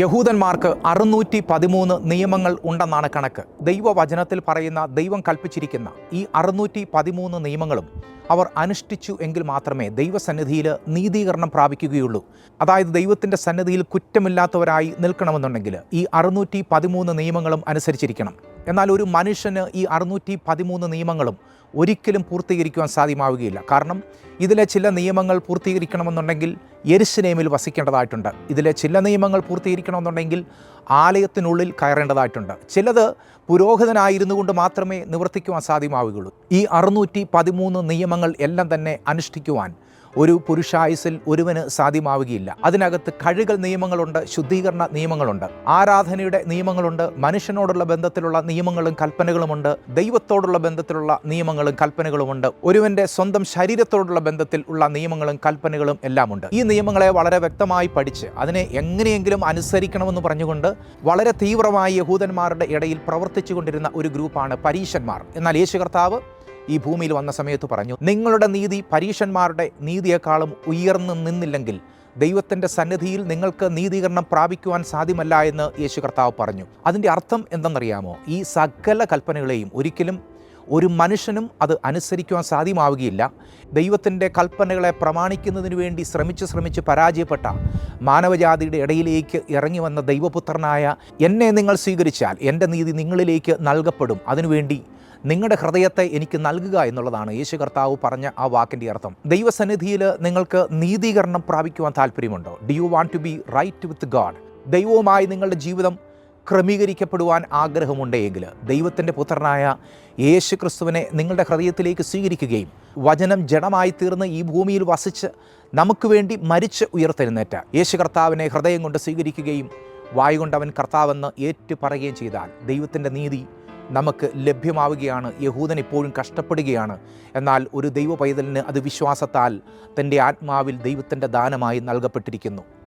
യഹൂദന്മാർക്ക് അറുന്നൂറ്റി പതിമൂന്ന് നിയമങ്ങൾ ഉണ്ടെന്നാണ് കണക്ക്. ദൈവവചനത്തിൽ പറയുന്ന ദൈവം കൽപ്പിച്ചിരിക്കുന്ന ഈ അറുന്നൂറ്റി പതിമൂന്ന് നിയമങ്ങളും അവർ അനുഷ്ഠിച്ചു എങ്കിൽ മാത്രമേ ദൈവസന്നിധിയിൽ നീതീകരണം പ്രാപിക്കുകയുള്ളൂ. അതായത് ദൈവത്തിന്റെ സന്നിധിയിൽ കുറ്റമില്ലാത്തവരായി നിൽക്കണമെന്നുണ്ടെങ്കിൽ ഈ അറുന്നൂറ്റി പതിമൂന്ന് നിയമങ്ങളും അനുസരിച്ചിരിക്കണം. എന്നാൽ ഒരു മനുഷ്യന് ഈ അറുന്നൂറ്റി പതിമൂന്ന് നിയമങ്ങളും ഒരിക്കലും പൂർത്തീകരിക്കുവാൻ സാധ്യമാവുകയില്ല. കാരണം ഇതിലെ ചില നിയമങ്ങൾ പൂർത്തീകരിക്കണമെന്നുണ്ടെങ്കിൽ എരിശിനേമിൽ വസിക്കേണ്ടതായിട്ടുണ്ട്. ഇതിലെ ചില നിയമങ്ങൾ പൂർത്തീകരിക്കണമെന്നുണ്ടെങ്കിൽ ആലയത്തിനുള്ളിൽ കയറേണ്ടതായിട്ടുണ്ട്. ചിലത് പുരോഹിതനായിരുന്നു കൊണ്ട് മാത്രമേ നിവർത്തിക്കുവാൻ സാധ്യമാവുകയുള്ളൂ. ഈ അറുന്നൂറ്റി പതിമൂന്ന് നിയമങ്ങൾ എല്ലാം തന്നെ അനുഷ്ഠിക്കുവാൻ ഒരു പുരുഷായുസിൽ ഒരുവന് സാധ്യമാവുകയില്ല. അതിനകത്ത് കഴുകൽ നിയമങ്ങളുണ്ട് ശുദ്ധീകരണ നിയമങ്ങളുണ്ട്. ആരാധനയുടെ നിയമങ്ങളുണ്ട് മനുഷ്യനോടുള്ള ബന്ധത്തിലുള്ള നിയമങ്ങളും കൽപ്പനകളുമുണ്ട് ദൈവത്തോടുള്ള ബന്ധത്തിലുള്ള നിയമങ്ങളും കൽപ്പനകളുമുണ്ട് ഒരുവന്റെ സ്വന്തം ശരീരത്തോടുള്ള ബന്ധത്തിൽ ഉള്ള നിയമങ്ങളും കൽപ്പനകളും എല്ലാമുണ്ട്. ഈ നിയമങ്ങളെ വളരെ വ്യക്തമായി പഠിച്ച് അതിനെ എങ്ങനെയെങ്കിലും അനുസരിക്കണമെന്ന് പറഞ്ഞുകൊണ്ട് വളരെ തീവ്രമായി യഹൂദന്മാരുടെ ഇടയിൽ പ്രവർത്തിച്ചുകൊണ്ടിരുന്ന ഒരു ഗ്രൂപ്പാണ് പരീശന്മാർ. എന്നാൽ യേശു കർത്താവ് ഈ ഭൂമിയിൽ വന്ന സമയത്ത് പറഞ്ഞു നിങ്ങളുടെ നീതി പരീഷന്മാരുടെ നീതിയെക്കാളും ഉയർന്നു നിന്നില്ലെങ്കിൽ ദൈവത്തിന്റെ സന്നിധിയിൽ നിങ്ങൾക്ക് നീതീകരണം പ്രാപിക്കുവാൻ സാധ്യമല്ല എന്ന് യേശു കർത്താവ് പറഞ്ഞു. അതിന്റെ അർത്ഥം എന്തെന്നറിയാമോ? ഈ സകല കൽപ്പനകളെയും ഒരിക്കലും ഒരു മനുഷ്യനും അത് അനുസരിക്കുവാൻ സാധ്യമാവുകയില്ല. ദൈവത്തിന്റെ കൽപ്പനകളെ പ്രമാണിക്കുന്നതിന് വേണ്ടി ശ്രമിച്ച് ശ്രമിച്ച് പരാജയപ്പെട്ട മാനവജാതിയുടെ ഇടയിലേക്ക് ഇറങ്ങി വന്ന ദൈവപുത്രനായ എന്നെ നിങ്ങൾ സ്വീകരിച്ചാൽ എന്റെ നീതി നിങ്ങളിലേക്ക് നൽകപ്പെടും. അതിനുവേണ്ടി നിങ്ങളുടെ ഹൃദയത്തെ എനിക്ക് നൽകുക എന്നുള്ളതാണ്. യേശു കർത്താവ് പറഞ്ഞ ആ വാക്കിന്റെ അർത്ഥം. ദൈവസന്നിധിയിൽ നിങ്ങൾക്ക് നീതീകരണം പ്രാപിക്കുവാൻ താല്പര്യമുണ്ടോ do you want to be right with God ദൈവവുമായി നിങ്ങളുടെ ജീവിതം ക്രമീകരിക്കപ്പെടുവാൻ ആഗ്രഹമുണ്ടെങ്കിൽ ദൈവത്തിന്റെ പുത്രനായ യേശു ക്രിസ്തുവിനെ നിങ്ങളുടെ ഹൃദയത്തിലേക്ക് സ്വീകരിക്കുകയും വചനം ജഡമായി തീർന്ന് ഈ ഭൂമിയിൽ വസിച്ച് നമുക്ക് വേണ്ടി മരിച്ച് ഉയർത്തെഴുന്നേറ്റ യേശു കർത്താവിനെ ഹൃദയം കൊണ്ട് സ്വീകരിക്കുകയും വായുകൊണ്ട് അവൻ കർത്താവെന്ന് ഏറ്റു പറയുകയും ചെയ്താൽ ദൈവത്തിന്റെ നീതി നമുക്ക് ലഭ്യമാവുകയാണ്. യഹൂദൻ ഇപ്പോഴും കഷ്ടപ്പെടുകയാണ്. എന്നാൽ ഒരു ദൈവ പൈതലിന് അത് വിശ്വാസത്താൽ തന്റെ ആത്മാവിൽ ദൈവത്തിന്റെ ദാനമായി നൽകപ്പെട്ടിരിക്കുന്നു.